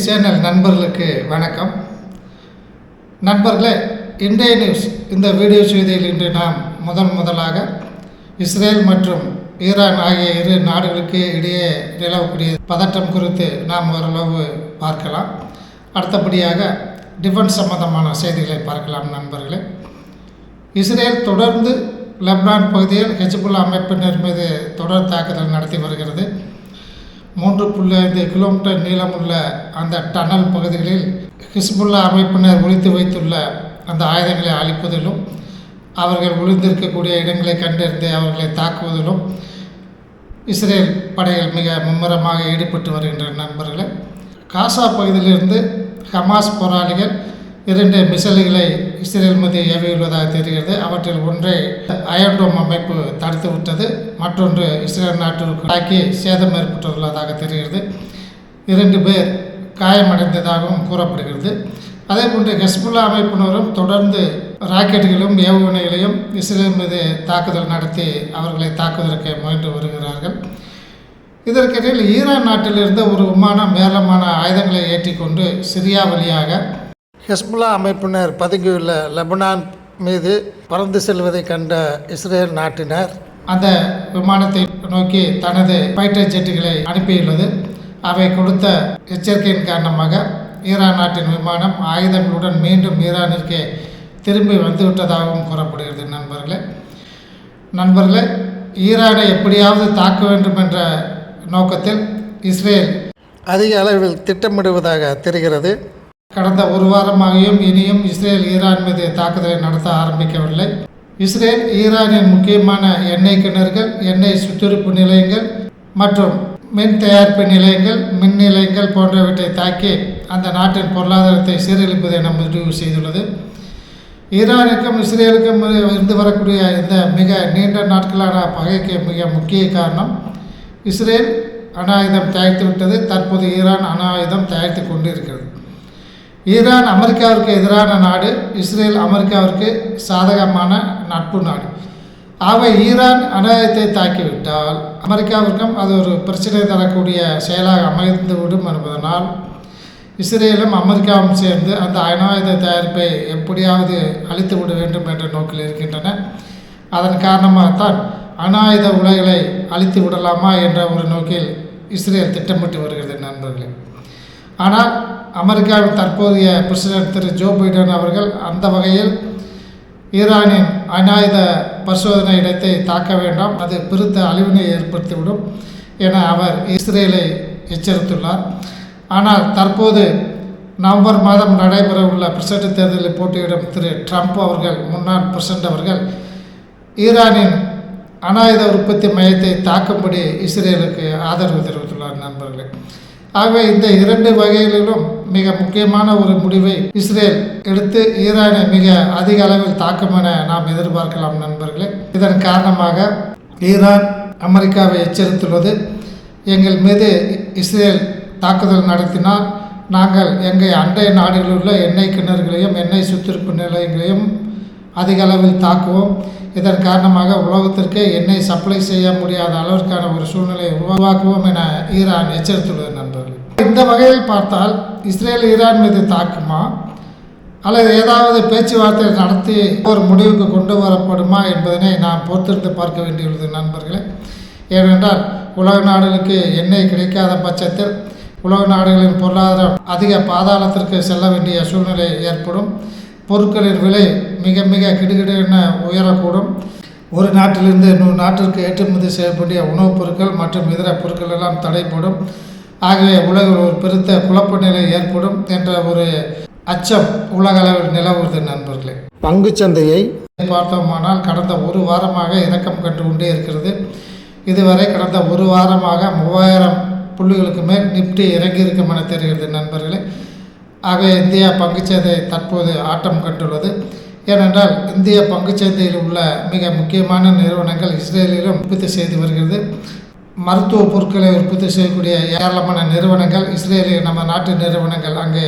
News channel நண்பர்களுக்கு வணக்கம். நண்பர்களே இந்திய நியூஸ் இந்த வீடியோ செய்தியில் இன்று நாம் முதன் முதலாக இஸ்ரேல் மற்றும் ஈரான் ஆகிய இரு நாடுகளுக்கு இடையே நிலவக்கூடிய பதட்டம் குறித்து நாம் ஓரளவு பார்க்கலாம். அடுத்தபடியாக டிஃபென்ஸ் சம்பந்தமான செய்திகளை பார்க்கலாம் நண்பர்களே. இஸ்ரேல் தொடர்ந்து லெப்னான் பகுதியில் ஹெஜ்புல்லா அமைப்பினர் மீது தொடர் தாக்குதல் நடத்தி வருகிறது. மூன்று புள்ளி ஐந்து கிலோமீட்டர் நீளமுள்ள அந்த டனல் பகுதிகளில் ஹிஸ்புல்லா அமைப்பினர் ஒழித்து வைத்துள்ள அந்த ஆயுதங்களை அழிப்பதிலும் அவர்கள் ஒளிந்திருக்கக்கூடிய இடங்களை கண்டறிந்து அவர்களை தாக்குவதிலும் இஸ்ரேல் படைகள் மிக மும்முரமாக ஈடுபட்டு வருகின்ற நண்பர்களே. காசா பகுதியிலிருந்து ஹமாஸ் போராளிகள் இரண்டு மிசைல்களை இஸ்ரேல் மீது ஏவியுள்ளதாக தெரிகிறது. அவற்றில் ஒன்றை அயன்டோம் அமைப்பு தடுத்து விட்டது மற்றொன்று இஸ்ரேல் நாட்டிற்கு தாக்கி சேதம் ஏற்பட்டுள்ளதாக தெரிகிறது. இரண்டு பேர் காயமடைந்ததாகவும் கூறப்படுகிறது. அதே போன்று ஹெஸ்புல்லா அமைப்பினரும் தொடர்ந்து ராக்கெட்டுகளும் ஏவுகணைகளையும் இஸ்ரேல் மீது தாக்குதல் நடத்தி அவர்களை தாக்குவதற்கு முயன்று வருகிறார்கள். இதற்கிடையில் ஈரான் நாட்டிலிருந்து ஒரு விமானம் ஏராளமான ஆயுதங்களை ஏற்றிக்கொண்டு சிரியா வழியாக ஹெஸ்புல்லா அமைப்பினர் பதுங்கியுள்ள லெபனான் மீது பறந்து செல்வதை கண்ட இஸ்ரேல் நாட்டினர். அந்த விமானத்தை நோக்கி தனது ஃபைட்டர் ஜெட்டுகளை அனுப்பியுள்ளது. அவை கொடுத்த எச்சரிக்கையின் காரணமாக ஈரான் நாட்டின் விமானம் ஆயுதங்களுடன் மீண்டும் ஈரானிற்கு திரும்பி வந்துவிட்டதாகவும் கூறப்படுகிறது நண்பர்களே. நண்பர்களே ஈரானை எப்படியாவது தாக்க வேண்டும் என்ற நோக்கத்தில் இஸ்ரேல் அதிக அளவில் திட்டமிடுவதாக தெரிகிறது. கடந்த ஒரு வாரமாகியும் இனியும் இஸ்ரேல் ஈரான் மீது தாக்குதலை நடத்த ஆரம்பிக்கவில்லை. இஸ்ரேல் ஈரானின் முக்கியமான எண்ணெய் கிணறுகள் எண்ணெய் சுத்திருப்பு நிலையங்கள் மற்றும் மின் தயாரிப்பு நிலையங்கள் மின் நிலையங்கள் போன்றவற்றை தாக்கி அந்த நாட்டின் பொருளாதாரத்தை சீரழிப்பதை என முடிவு செய்துள்ளது. ஈரானுக்கும் இஸ்ரேலுக்கும் இருந்து வரக்கூடிய இந்த மிக நீண்ட நாட்களான பகைக்கு மிக முக்கிய காரணம் இஸ்ரேல் அணு ஆயுதம் தயாரித்து விட்டது தற்போது ஈரான் அணு ஆயுதம் தயாரித்து கொண்டு இருக்கிறது ஈரான் அமெரிக்காவிற்கு எதிரான நாடு இஸ்ரேல் அமெரிக்காவிற்கு சாதகமான நட்பு நாடு. ஆக ஈரான் அநாயகத்தை தாக்கிவிட்டால் அமெரிக்காவிற்கும் அது ஒரு பிரச்சனை தரக்கூடிய செயலாக அமைந்துவிடும் என்பதனால் இஸ்ரேலும் அமெரிக்காவும் சேர்ந்து அந்த அணாயுத தயாரிப்பை எப்படியாவது அழித்து விட வேண்டும் என்ற நோக்கில் இருக்கின்றன. அதன் காரணமாகத்தான் அணாயுத உலைகளை அழித்து விடலாமா என்ற ஒரு நோக்கில் இஸ்ரேல் திட்டமிட்டு வருகிறது நண்பர்களே. ஆனால் அமெரிக்காவின் தற்போதைய பிரசிடென்ட் திரு ஜோ பைடன் அவர்கள் அந்த வகையில் ஈரானின் அநாயுத பரிசோதனை இடத்தை தாக்க வேண்டாம் அது பெருத்த அழிவினை ஏற்படுத்திவிடும் என அவர் இஸ்ரேலை எச்சரித்துள்ளார். ஆனால் தற்போது நவம்பர் மாதம் நடைபெறவுள்ள பிரசிடென்ட் தேர்தலில் போட்டியிடும் திரு ட்ரம்ப் அவர்கள் முன்னாள் பிரசிடென்ட் அவர்கள் ஈரானின் அநாயுத உற்பத்தி மையத்தை தாக்கும்படி இஸ்ரேலுக்கு ஆதரவு தெரிவித்துள்ளார் நண்பர்களே. ஆகவே இந்த இரண்டு வகைகளிலும் மிக முக்கியமான ஒரு முடிவை இஸ்ரேல் எடுத்து ஈரானை மிக அதிக அளவில் தாக்கும் என நாம் எதிர்பார்க்கலாம் நண்பர்களே. இதன் காரணமாக ஈரான் அமெரிக்காவை எச்சரித்துள்ளது. எங்கள் மீது இஸ்ரேல் தாக்குதல் நடத்தினால் நாங்கள் எங்கள் அண்டை நாடுகளில் உள்ள எண்ணெய் கிணறுகளையும் எண்ணெய் சுத்திருப்பு நிலையங்களையும் அதிக அளவில் தாக்குவோம். இதன் காரணமாக உலகத்திற்கு எண்ணெய் சப்ளை செய்ய முடியாத அளவிற்கான ஒரு சூழ்நிலையை உருவாக்குவோம் என ஈரான் எச்சரித்துள்ளது இந்த வகையில் பார்த்தால் இஸ்ரேல் ஈரான் மீது தாக்குமா? அல்லது ஏதாவது பேச்சுவார்த்தை நடத்தி ஒரு முடிவுக்கு கொண்டு வரப்படுமா என்பதனை நாம் பொறுத்திருந்து பார்க்க வேண்டியுள்ளது நண்பர்களே. ஏனென்றால் உலக நாடுகளுக்கு எண்ணெய் கிடைக்காத பட்சத்தில் உலக நாடுகளின் பொருளாதாரம் அதிக பாதாளத்திற்கு செல்ல வேண்டிய சூழ்நிலை ஏற்படும். பொருட்களின் விலை மிக மிக கிடுகிடென உயரக்கூடும். ஒரு நாட்டிலிருந்து இன்னொரு நாட்டிற்கு ஏற்றுமதி செய்யக்கூடிய உணவுப் பொருட்கள் மற்றும் இதர பொருட்கள் எல்லாம் தடைப்படும் ஆகவே உலகில் ஒரு பெருத்த குழப்ப நிலை ஏற்படும் என்ற ஒரு அச்சம் உலக அளவில் நிலவுவது நண்பர்களே. பங்குச்சந்தையை பார்த்தோமானால் கடந்த ஒரு வாரமாக இறக்கம் கண்டு கொண்டே இருக்கிறது. இதுவரை கடந்த ஒரு வாரமாக மூவாயிரம் புள்ளிகளுக்கு மேல் நிப்டி இறங்கியிருக்கும் என தெரிகிறது நண்பர்களே. ஆக இந்தியா பங்குச்சந்தை தற்போது ஆட்டம் கண்டுள்ளது. ஏனென்றால் இந்திய பங்குச்சந்தையில் உள்ள மிக முக்கியமான நிறுவனங்கள் இஸ்ரேலிலும் உற்பத்தி செய்து வருகிறது. மருத்துவ பொருட்களை உற்பத்தி செய்யக்கூடிய ஏராளமான நிறுவனங்கள் இஸ்ரேலில் நம்ம நாட்டு நிறுவனங்கள் அங்கே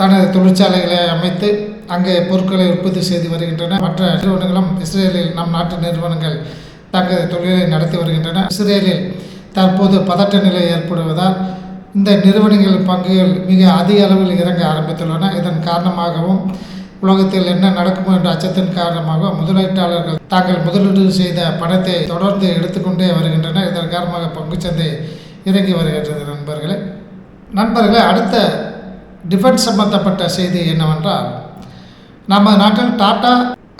தனது தொழிற்சாலைகளை அமைத்து அங்கே பொருட்களை உற்பத்தி செய்து வருகின்றன. மற்ற நிறுவனங்களும் இஸ்ரேலில் நம் நாட்டு நிறுவனங்கள் தங்கள் தொழிலை நடத்தி வருகின்றன. இஸ்ரேலில் தற்போது பதட்ட நிலை ஏற்படுவதால் இந்த நிறுவனங்களின் பங்குகள் மிக அதிக அளவில் இறங்க ஆரம்பித்துள்ளன. இதன் காரணமாகவும் உலகத்தில் என்ன நடக்குமோ என்ற அச்சத்தின் காரணமாக முதலீட்டாளர்கள் தாங்கள் முதலீடு செய்த பணத்தை தொடர்ந்து எடுத்துக்கொண்டே வருகின்றனர். இதன் காரணமாக பங்குச்சந்தை இறங்கி வருகின்றது நண்பர்களே. நண்பர்களே அடுத்த டிஃபென்ஸ் சம்பந்தப்பட்ட செய்தி என்னவென்றால் நம்ம நாட்டில் டாடா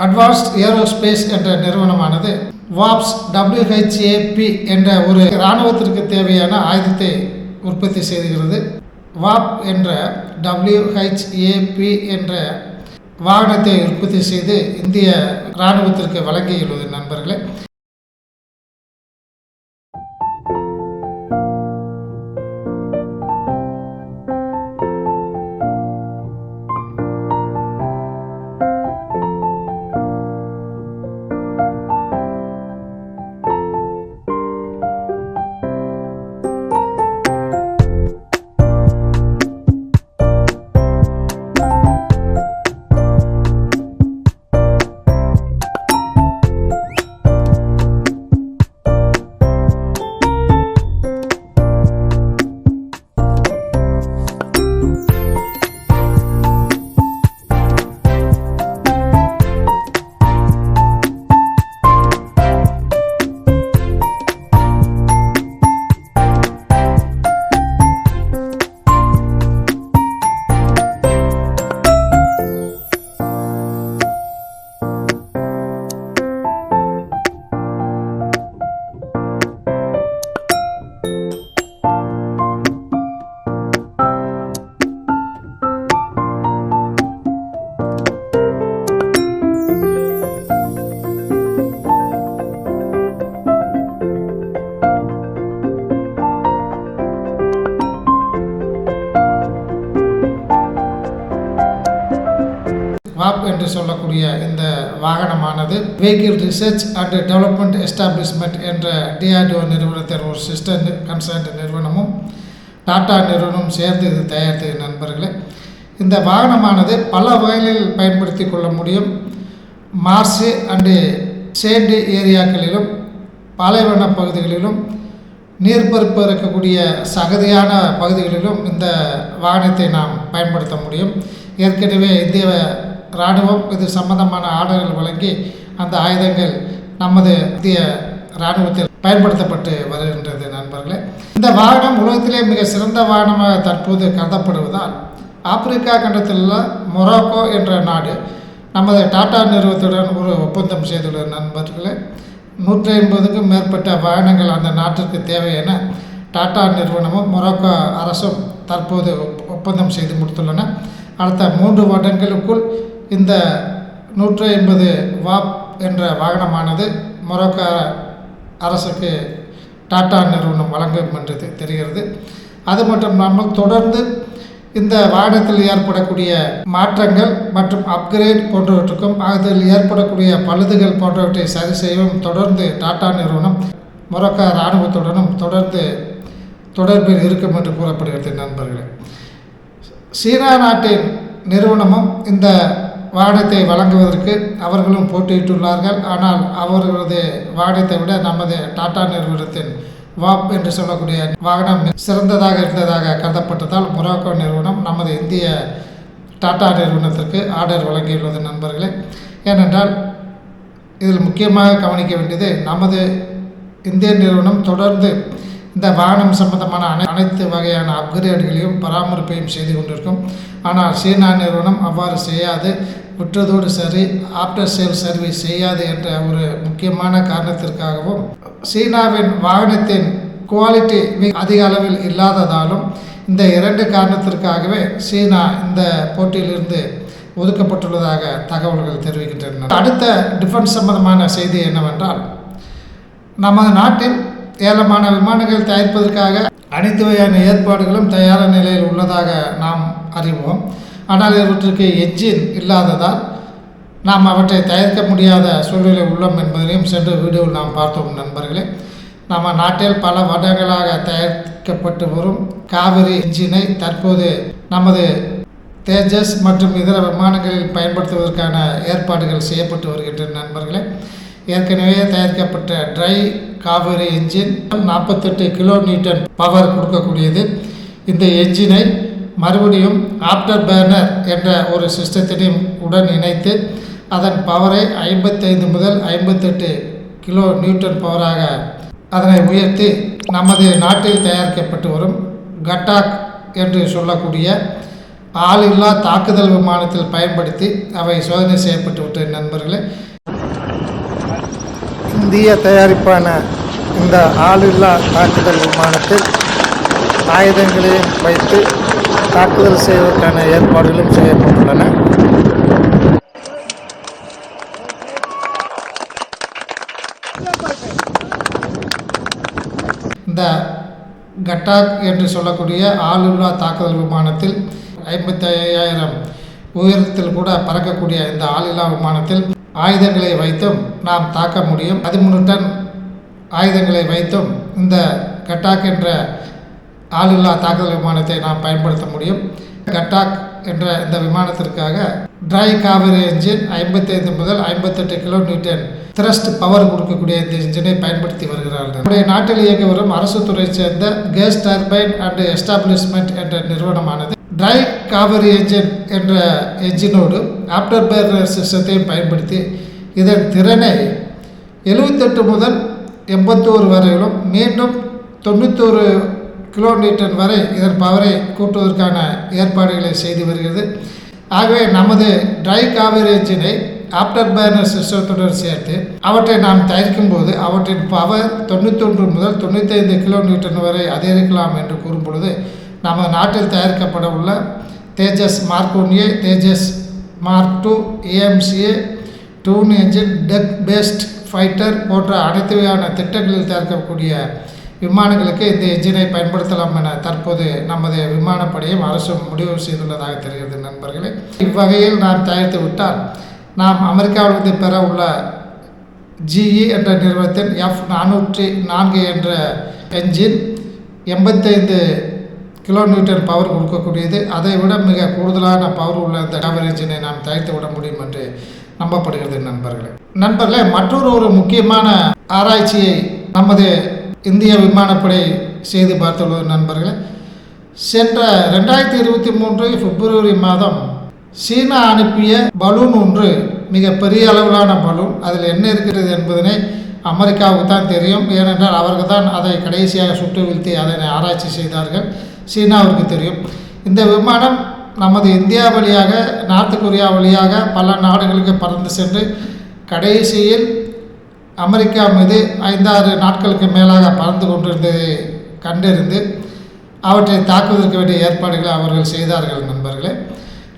அட்வான்ஸ்ட் ஏரோஸ்பேஸ் என்ற நிறுவனமானது வாப்ஸ் டபிள்யூஹெச்ஏபி என்ற ஒரு இராணுவத்திற்கு தேவையான ஆயுதத்தை உற்பத்தி செய்துகிறது. வாப் என்ற டபிள்யூஹெச்ஏபி என்ற வாகனத்தை உற்பத்தி செய்து இந்திய இராணுவத்திற்கு வழங்கியுள்ளது நண்பர்களே. வாப் என்று சொல்லக்கூடிய இந்த வாகனமானது vehicle research and development establishment என்ற டிஆர்டிஓ நிறுவனத்தின் ஒரு சிஸ்டர் கன்சர்ன் நிறுவனமும் டாடா நிறுவனமும் சேர்ந்து இது தயாரித்தது நண்பர்களே. இந்த வாகனமானது பல வகைகளில் பயன்படுத்தி கொள்ள முடியும். மார்ஸு அண்டு சேண்டு ஏரியாக்களிலும் பாலைவன பகுதிகளிலும் நீர்ப்பரப்பு இருக்கக்கூடிய சகதியான பகுதிகளிலும் இந்த வாகனத்தை நாம் பயன்படுத்த முடியும். ஏற்கனவே இந்திய இராணுவம் இது சம்பந்தமான ஆர்டர்கள் வழங்கி அந்த ஆயுதங்கள் நமது இந்திய இராணுவத்தில் பயன்படுத்தப்பட்டு வருகின்றது நண்பர்களே. இந்த வாகனம் உலகத்திலே மிக சிறந்த வாகனமாக தற்போது கருதப்படுவதால் ஆப்பிரிக்கா கண்டத்தில் மொராக்கோ என்ற நாடு நமது டாடா நிறுவனத்துடன் ஒரு ஒப்பந்தம் செய்துள்ள நண்பர்களே. நூற்றி ஐம்பதுக்கும் மேற்பட்ட வாகனங்கள் அந்த நாட்டிற்கு தேவை என டாடா நிறுவனமும் மொராக்கோ அரசும் தற்போது ஒப்பந்தம் செய்து முடித்துள்ளன. அடுத்த மூன்று வருடங்களுக்குள் இந்த நூற்றி ஐம்பது வாப் என்ற வாகனமானது மொரோக்கா அரசுக்கு டாடா நிறுவனம் வழங்கும் என்று தெரிகிறது. அது மட்டும் இல்லாமல் தொடர்ந்து இந்த வாகனத்தில் ஏற்படக்கூடிய மாற்றங்கள் மற்றும் அப்கிரேட் போன்றவற்றுக்கும் அதில் ஏற்படக்கூடிய பழுதுகள் போன்றவற்றை சரி செய்யவும் தொடர்ந்து டாடா நிறுவனம் மொரக்கா இராணுவத்துடனும் தொடர்ந்து தொடர்பில் இருக்கும் என்று கூறப்படுகிறது நண்பர்களே. சீனா நாட்டின் நிறுவனமும் இந்த வாடத்தை வழங்குவதற்கு அவர்களும் போட்டியிட்டுள்ளார்கள். ஆனால் அவர்களது வாடத்தை விட நமது டாடா நிறுவனத்தின் வாப் என்று சொல்லக்கூடிய வாகனம் சிறந்ததாக இருந்ததாக கருதப்பட்டதால் மொராக்கோ நிறுவனம் நமது இந்திய டாடா நிறுவனத்திற்கு ஆர்டர் வழங்கியுள்ளது நண்பர்களே. ஏனென்றால் இதில் முக்கியமாக கவனிக்க வேண்டியது நமது இந்திய நிறுவனம் தொடர்ந்து இந்த வாகனம் சம்பந்தமான அனை அனைத்து வகையான அப்கிரேடுகளையும் பராமரிப்பையும் செய்து கொண்டிருக்கும். ஆனால் சீனா நிறுவனம் அவ்வாறு செய்யாது. விற்றதோடு சரி ஆஃப்டர் சேல் சர்வீஸ் செய்யாது என்ற ஒரு முக்கியமான காரணத்திற்காகவும் சீனாவின் வாகனத்தின் குவாலிட்டி மிக அதிக அளவில் இல்லாததாலும் இந்த இரண்டு காரணத்திற்காகவே சீனா இந்த போட்டியிலிருந்து ஒதுக்கப்பட்டுள்ளதாக தகவல்கள் தெரிவிக்கின்றன. அடுத்த டிஃபென்ஸ் சம்பந்தமான செய்தி என்னவென்றால் நமது நாட்டில் ஏலமான விமானங்கள் தயாரிப்பதற்காக அனைத்து வகையான ஏற்பாடுகளும் தயாரான நிலையில் உள்ளதாக நாம் அறிவோம். ஆனால் இவற்றுக்கு என்ஜின் இல்லாததால் நாம் அவற்றை தயாரிக்க முடியாத சூழ்நிலை உள்ளோம் என்பதையும் சென்ற வீடியோவில் நாம் பார்த்தோம் நண்பர்களே. நம்ம நாட்டில் பல வருடங்களாக தயாரிக்கப்பட்டு வரும் காவிரி என்ஜினை தற்போது நமது தேஜஸ் மற்றும் இதர விமானங்களில் பயன்படுத்துவதற்கான ஏற்பாடுகள் செய்யப்பட்டு வருகின்றன நண்பர்களே. ஏற்கனவே தயாரிக்கப்பட்ட ட்ரை காவிரி என்ஜின் நாற்பத்தெட்டு கிலோ நியூட்டன் பவர் கொடுக்கக்கூடியது. இந்த என்ஜினை மறுபடியும் ஆப்டர் பேர்னர் என்ற ஒரு சிஸ்டத்தினையும் உடன் இணைத்து அதன் பவரை ஐம்பத்தைந்து முதல் ஐம்பத்தெட்டு கிலோ நியூட்டன் பவராக அதனை உயர்த்தி நமது நாட்டில் தயாரிக்கப்பட்டு வரும் கட்டாக் என்று சொல்லக்கூடிய ஆளில்லா தாக்குதல் விமானத்தில் பயன்படுத்தி அவை சோதனை செய்யப்பட்டு விட்ட நண்பர்களே. இந்திய தயாரிப்பான இந்த ஆளில்லா தாக்குதல் விமானத்தில் ஆயுதங்களையும் வைத்து தாக்குதல் செய்வதற்கான ஏற்பாடுகளும் செய்யப்பட்டுள்ளன. இந்த கட்டாக் என்று சொல்லக்கூடிய ஆளுல்லா தாக்குதல் விமானத்தில் ஐம்பத்தி ஐயாயிரம் உயரத்தில் கூட பறக்கக்கூடிய இந்த ஆளில்லா விமானத்தில் ஆயுதங்களை வைத்தும் நாம் தாக்க முடியும். பதிமூணு டன் ஆயுதங்களை வைத்தும் இந்த கட்டாக் என்ற ஆளில்லா தாக்குதல் விமானத்தை நாம் பயன்படுத்த முடியும். கட்டாக் என்ற இந்த விமானத்திற்காக ட்ரை காவிரி என்ஜின் ஐம்பத்தைந்து முதல் ஐம்பத்தெட்டு கிலோ நியூட்டன் த்ரஸ்ட் பவர் கொடுக்கக்கூடிய இந்த என்ஜினை பயன்படுத்தி வருகிறார்கள். நம்முடைய நாட்டில் இயங்கி வரும் அரசு துறை சேர்ந்த கேஸ் டர்பைன் அண்ட் எஸ்டாப்ளிஷ்மெண்ட் என்ற நிறுவனமானது ட்ரை காவிரி என்ஜின் என்ற என்ஜினோடு ஆப்டர் பேர்னர் சிஸ்டத்தையும் பயன்படுத்தி இதன் திறனை எழுபத்தெட்டு முதல் எண்பத்தோரு வரையிலும் மீண்டும் தொண்ணூத்தோரு கிலோமீட்டர் வரை இதன் பவரை கூட்டுவதற்கான ஏற்பாடுகளை செய்து வருகிறது. ஆகவே நமது ட்ரை காவிரி ஆப்டர் பேர்னர் சிஸ்டத்துடன் சேர்த்து அவற்றை நாம் தயாரிக்கும் போது அவற்றின் பவர் தொண்ணூத்தொன்று முதல் தொண்ணூத்தைந்து கிலோமீட்டர் வரை அதிகரிக்கலாம் என்று கூறும் பொழுது நமது நாட்டில் தயாரிக்கப்பட உள்ள Tejas mark one Tejas mark two AMCA twin engine deck based fighter போன்ற அனைத்து வகையான திட்டங்களில் தயாரிக்கக்கூடிய விமானங்களுக்கு இந்த என்ஜினை பயன்படுத்தலாம் என தற்போது நமது விமானப்படையும் அரசும் முடிவு செய்துள்ளதாக தெரிகிறது நண்பர்களே. இவ்வகையில் நாம் தயாரித்து விட்டால் நாம் அமெரிக்காவிலிருந்து பெற உள்ள ஜிஇ என்ற நிறுவனத்தின் எஃப் நானூற்றி நான்கு என்ற என்ஜின் எண்பத்தைந்து கிலோமீட்டர் பவர் கொடுக்கக்கூடியது. அதை விட மிக கூடுதலான பவர் உள்ள இந்த டவர் நாம் தயாரித்து விட முடியும் என்று நம்பப்படுகிறது நண்பர்களே. நண்பர்களே மற்றொரு ஒரு முக்கியமான ஆராய்ச்சியை நமது இந்திய விமானப்படை செய்து பார்த்துள்ளது நண்பர்களே. சென்ற ரெண்டாயிரத்தி இருபத்தி மூன்று பிப்ரவரி மாதம் சீனா அனுப்பிய பலூன் ஒன்று மிக பெரிய அளவிலான பலூன். அதில் என்ன இருக்கிறது என்பதனை அமெரிக்காவுக்கு தான் தெரியும். ஏனென்றால் அவர்கள் தான் அதை கடைசியாக சுட்டு வீழ்த்தி அதனை ஆராய்ச்சி செய்தார்கள். சீனாவிற்கு தெரியும். இந்த விமானம் நமது இந்தியா வழியாக நார்த் கொரியா வழியாக பல நாடுகளுக்கு பறந்து சென்று கடைசியில் அமெரிக்கா மீது ஐந்தாறு நாட்களுக்கு மேலாக பறந்து கொண்டிருந்ததை கண்டறிந்து அவற்றை தாக்குவதற்கு வேண்டிய ஏற்பாடுகளை அவர்கள் செய்தார்கள் நண்பர்களே.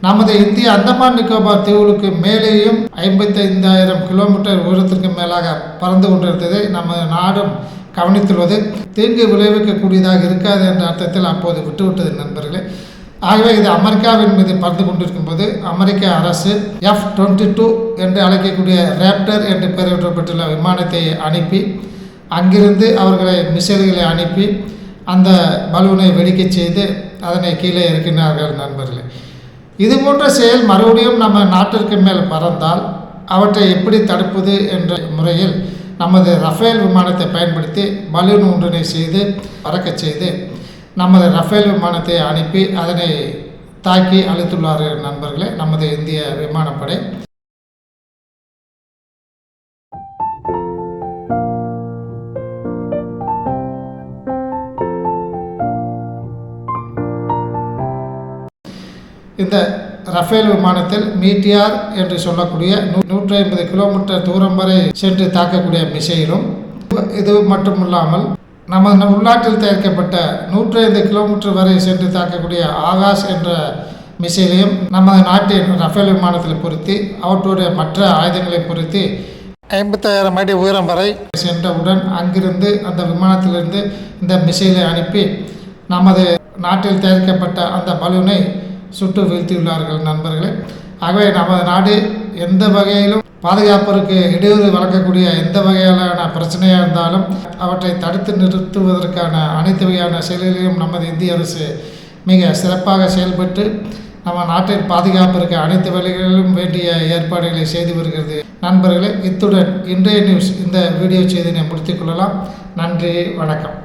நமது இந்திய அந்தமான் நிக்கோபார் தீவுகளுக்கு மேலேயும் ஐம்பத்தைந்தாயிரம் கிலோமீட்டர் உயரத்திற்கு மேலாக பறந்து கொண்டிருந்ததை நமது நாடும் கவனித்துள்ளது. தீங்கு விளைவிக்கக்கூடியதாக இருக்காது என்ற அர்த்தத்தில் அப்போது விட்டுவிட்டது நண்பர்களே. ஆகவே இது அமெரிக்காவின் மீது பறந்து கொண்டிருக்கும் போது அமெரிக்க அரசு எஃப் டுவெண்ட்டி டூ என்று அழைக்கக்கூடிய ரேப்டர் என்று பெயரிடப்பட்டுள்ள விமானத்தை அனுப்பி அங்கிருந்து அவர்களை மிசைல்களை அனுப்பி அந்த பலூனை வெடிக்கச் செய்து அதனை கீழே இறக்கினார்கள் நண்பர்களே. இது போன்ற செயல் மறுபடியும் நம்ம நாட்டிற்கு மேல் பறந்தால் அவற்றை எப்படி தடுப்பது என்ற முறையில் நமது ரஃபேல் விமானத்தை பயன்படுத்தி பலூன் ஒன்றினை செய்து பறக்கச் செய்து நமது ரஃபேல் விமானத்தை அனுப்பி அதனை தாக்கி அளித்துள்ளார்கள் நண்பர்களே நமது இந்திய விமானப்படை. இந்த ரஃபேல் விமானத்தில் மீட்டியார் என்று சொல்லக்கூடிய நூ- நூற்றி ஐம்பது கிலோமீட்டர் தூரம் வரை சென்று தாக்கக்கூடிய மிசைலும் இது மட்டுமில்லாமல் நமது உள்நாட்டில் தயாரிக்கப்பட்ட நூற்றி ஐந்து கிலோமீட்டர் வரை சென்று தாக்கக்கூடிய ஆகாஷ் என்ற மிசைலையும் நமது நாட்டின் ரஃபேல் விமானத்தில் பொருத்தி அவற்றுடைய மற்ற ஆயுதங்களை பொருத்தி ஐம்பத்தாயிரம் அடி உயரம் வரை சென்றவுடன் அங்கிருந்து அந்த விமானத்திலிருந்து இந்த மிசைலை அனுப்பி நமது நாட்டில் தயாரிக்கப்பட்ட அந்த பலூனை சுட்டு வீழ்த்தியுள்ளார்கள் நண்பர்களே. ஆகவே நமது நாடு எந்த வகையிலும் பாதுகாப்பிற்கு இடையூறு வழங்கக்கூடிய எந்த வகையிலான பிரச்சனையாக இருந்தாலும் அவற்றை தடுத்து நிறுத்துவதற்கான அனைத்து வகையான செயல்களிலும் நமது இந்திய அரசு மிக சிறப்பாக செயல்பட்டு நம்ம நாட்டின் பாதுகாப்பிற்கு அனைத்து வழிகளிலும் வேண்டிய ஏற்பாடுகளை செய்து வருகிறது. நண்பர்களே இத்துடன் இன்றைய நியூஸ் இந்த வீடியோ செய்தினை முடித்துக் கொள்ளலாம். நன்றி வணக்கம்.